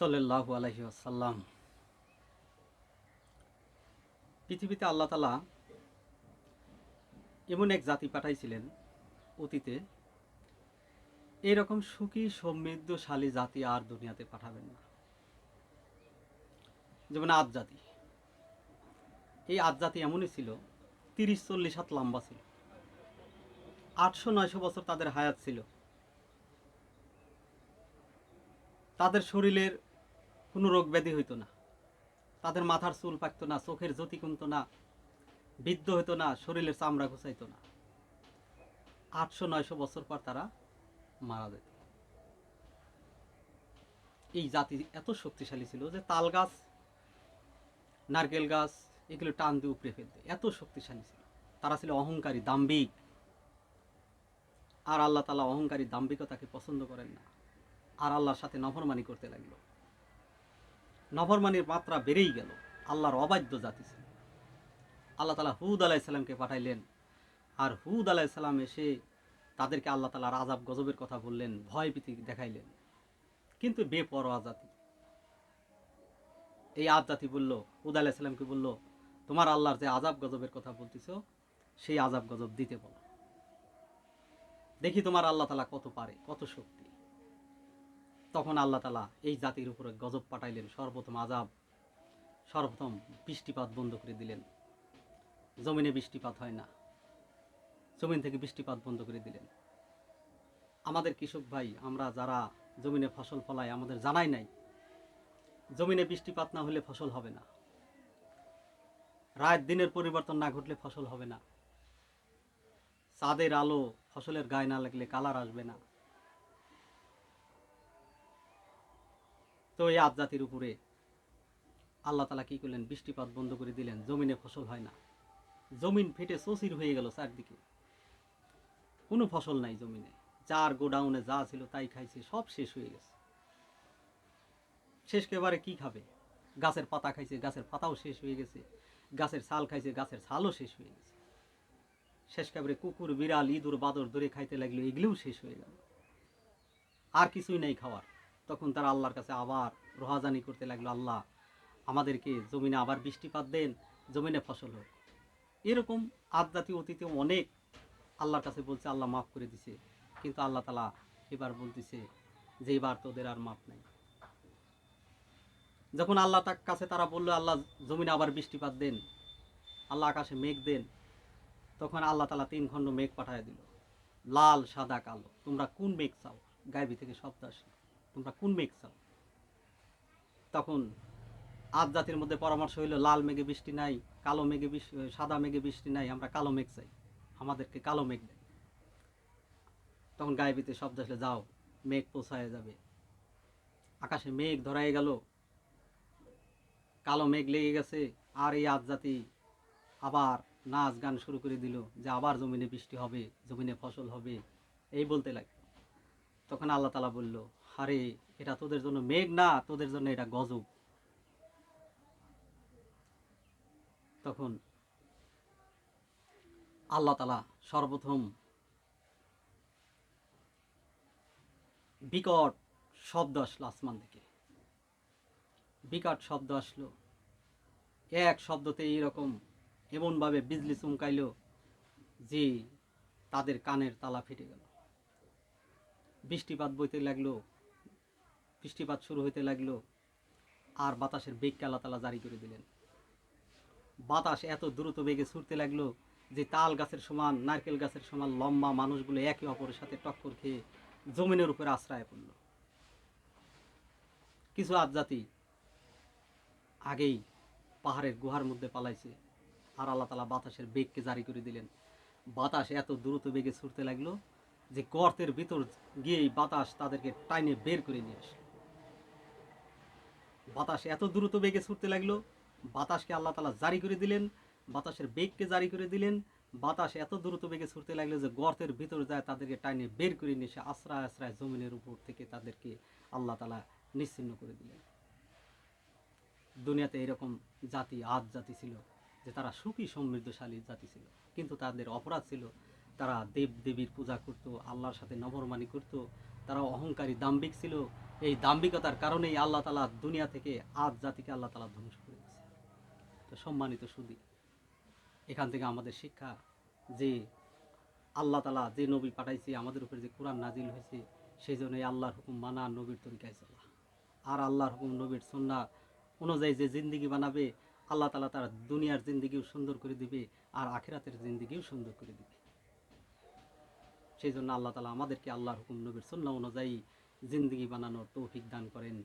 সাল্লাহ আলহি আসাল্লাম পৃথিবীতে আল্লাহ তালা এমন এক জাতি পাঠাইছিলেন অতীতে। এরকম সুখী, সমৃদ্ধশালী জাতি আর দুনিয়াতে পাঠাবেন না। যেমন আদ জাতি। এই আদ জাতি এমনই ছিল, তিরিশ, চল্লিশ হাত লম্বা ছিল। আটশো, নয়শো বছর তাদের হায়াত ছিল। তাদের শরীরের কোনো রোগ ব্যাধি হইতো না। তাদের মাথার চুল পাকতো না, চোখের জ্যোতি কমতো না, বৃদ্ধ হইতো না, শরীরের চামড়া ঘুষাইতো না। আটশো, নয়শো বছর পর তারা মারা যেত। এই জাতি এত শক্তিশালী ছিল যে তাল গাছ, নারকেল গাছ, এগুলো টান দিয়ে উপড়ে ফেলতে। এত শক্তিশালী ছিল। তারা ছিল অহংকারী, দাম্ভিক। আর আল্লাহ তালা অহংকারী, দাম্ভিকতাকে পছন্দ করেন না। আর আল্লাহর সাথে নফরমানি করতে লাগল। নফরমানির মাত্রা বেড়েই গেল। আল্লাহর অবাধ্য জাতি ছিল। আল্লাহ তালা হুদ আলাইসাল্লামকে পাঠাইলেন। আর হুদ আলাইসাল্লাম এসে তাদেরকে আল্লাহ তালার আজাব গজবের কথা বললেন, ভয় ভীতি দেখাইলেন। কিন্তু বেপরোয়া জাতি। এই আজ জাতি বলল, হুদ আলাইসাল্লামকে বলল, তোমার আল্লাহর যে আজাব গজবের কথা বলতেছ, সেই আজাব গজব দিতে বলো। দেখি তোমার আল্লাহ তালা কত পারে, কত শক্তি। তখন আল্লাহ তালা এই জাতির উপরে গজব পাঠাইলেন, সর্বপ্রথম আজাব সর্বপ্রথম বৃষ্টিপাত বন্ধ করে দিলেন। জমিনে বৃষ্টিপাত হয় না। জমিন থেকে বৃষ্টিপাত বন্ধ করে দিলেন। আমাদের কৃষক ভাই, আমরা যারা জমিনে ফসল ফলাই আমাদের জানাই নাই, জমিনে বৃষ্টিপাত না হলে ফসল হবে না। রাত দিনের পরিবর্তন না ঘটলে ফসল হবে না। চাঁদের আলো ফসলের গায়ে না লাগলে কালার আসবে না। তো এই আবজাতির উপরে আল্লাহ তালা কি করলেন? বৃষ্টিপাত বন্ধ করে দিলেন। জমিনে ফসল হয় না। জমিন ফেটে চচির হয়ে গেল চারদিকে। কোনো ফসল নাই জমিনে। যার গোডাউনে যা ছিল তাই খাইছে, সব শেষ হয়ে গেছে। শেষ এবারে কি খাবে? গাছের পাতা খাইছে, গাছের পাতাও শেষ হয়ে গেছে। গাছের ছাল খাইছে, গাছের ছালও শেষ হয়ে গেছে। শেষ একেবারে কুকুর, বিড়াল, ইঁদুর, বাদর ধরে খাইতে লাগল, এগুলোও শেষ হয়ে গেল। আর কিছুই নাই খাওয়ার। তখন তারা আল্লাহর কাছে আবার রোহাজানি করতে লাগল, আল্লাহ, আমাদেরকে জমিনে আবার বৃষ্টিপাত দেন, জমিনে ফসল হোক। এরকম জাতীয় অতীতে অনেক আল্লাহর কাছে বলছে, আল্লাহ মাফ করে দিছে। কিন্তু আল্লাহ তালা এবার বলতেছে যে, এবার তোদের আর মাফ নেই। যখন আল্লাহ তার কাছে তারা বলল, আল্লাহ, জমিনে আবার বৃষ্টিপাত দেন, আল্লাহ আকাশে মেঘ দেন, তখন আল্লাহ তালা তিন খণ্ড মেঘ পাঠায় দিল, লাল, সাদা, কালো। তোমরা কোন মেঘ চাও? গাইবি থেকে শব্দ আসে তোমরা কোন মেঘ চাও? তখন আজ জাতির মধ্যে পরামর্শ হইল, লাল মেঘে বৃষ্টি নাই, কালো মেঘে সাদা মেঘে বৃষ্টি নাই, আমরা কালো মেঘ চাই, আমাদেরকে কালো মেঘ দেয়। তখন গায়েবিতে শব্দ আসলে, যাও, মেঘ পৌঁছায় যাবে। আকাশে মেঘ ধরাই গেল, কালো মেঘ লেগে গেছে, আর এই আজ জাতি আবার নাচ গান শুরু করে দিল যে আবার জমিনে বৃষ্টি হবে, জমিনে ফসল হবে, এই বলতে লাগে তখন আল্লাহ তালা বলল আরে, এটা তোদের জন্য মেঘ না, তোদের জন্য এটা গজব। তখন আল্লাহ তালা সর্বপ্রথম বিকট শব্দ আসলো আসমান থেকে। বিকট শব্দ আসলো। এক শব্দতে এইরকম এমনভাবে বিজলি চমকাইলো যে তাদের কানের তালা ফেটে গেল। বৃষ্টিপাত বইতে লাগল বৃষ্টিপাত শুরু হইতে লাগল আর বাতাসের বেগকে আল্লাহ তালা জারি করে দিলেন। বাতাস এত দ্রুত বেগে ছুটতে লাগল যে তাল গাছের সমান, নারকেল গাছের সমান লম্বা মানুষগুলো একে অপরের সাথে টক্কর খেয়ে জমিনের উপরে আশ্রয় পড়ল। কিছু আজাতি আগেই পাহাড়ের গুহার মধ্যে পালাইছে আর আল্লাহ তালা বাতাসের বেগকে জারি করে দিলেন। বাতাস এত দ্রুত বেগে ছুটতে লাগল যে গর্তের ভিতর গিয়েই বাতাস তাদেরকে টাইনে বের করে নিয়ে আসলো। বাতাস এত দ্রুত বেগে ছুটতে লাগল। বাতাসকে আল্লাহ তালা জারি করে দিলেন, বাতাসের বেগকে জারি করে দিলেন। বাতাস এত দ্রুত বেগে ছুটতে লাগল যে গর্তের ভিতর যায় তাদেরকে টাইনে বের করে নিয়ে এসে আশ্রয় আশ্রয় জমিনের উপর থেকে তাদেরকে আল্লাহ তালা নিশ্চিন্ন করে দিলেন। দুনিয়াতে এরকম জাতি আজ জাতি ছিল যে তারা সুখী, সমৃদ্ধশালী জাতি ছিল। কিন্তু তাদের অপরাধ ছিল, তারা দেব দেবীর পূজা করত, আল্লাহর সাথে নবরমানি করত তারা অহংকারী, দাম্ভিক ছিল। এই দাম্ভিকতার কারণেই আল্লাহ তালা দুনিয়া থেকে আজ জাতিকে আল্লাহ তালা ধ্বংস করে দিয়েছে। তো সম্মানিত সুদী, এখান থেকে আমাদের শিক্ষা যে আল্লাহ তালা যে নবী পাঠাইছে, আমাদের উপরে যে কোরআন নাজিল হয়েছে সেই জন্য এই আল্লাহর হুকুম মানা নবীর তরিকায় চলা। আর আল্লাহর হুকুম, নবীর সন্না অনুযায়ী যে জিন্দিগি বানাবে, আল্লাহ তালা তার দুনিয়ার জিন্দিগিও সুন্দর করে দিবে, আর আখেরাতের জিন্দিগিও সুন্দর করে দিবে। সেই জন্য আল্লাহ তালা আমাদেরকে আল্লাহর হুকুম, নবীর সন্না অনুযায়ী জিন্দগি বানানোর তৌফিক দান করেন।